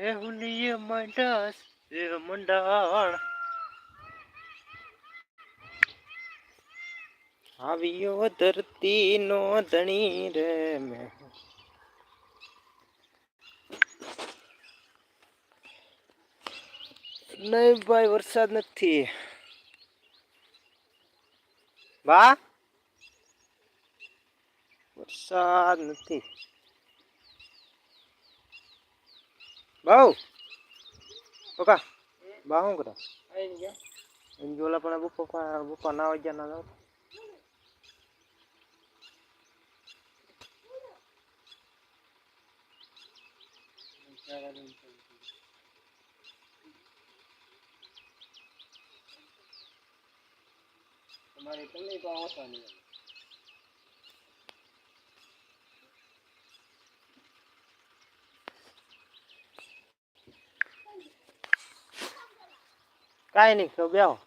એ હુલીએ મંડાસ એ મંડાણ આવ્યો ધરતી નો ધણી રે મેં. નહીં ભાઈ વરસાદ નથી. બા? વરસાદ નથી. બહુ. પપ્પા બા શું કરો? એમ જોલા પણ પપ્પા પપ્પા ના વાગ્યા ના જાવ તમારે તમે તો આવતા નહીં કાંઈ નહીં બેહો.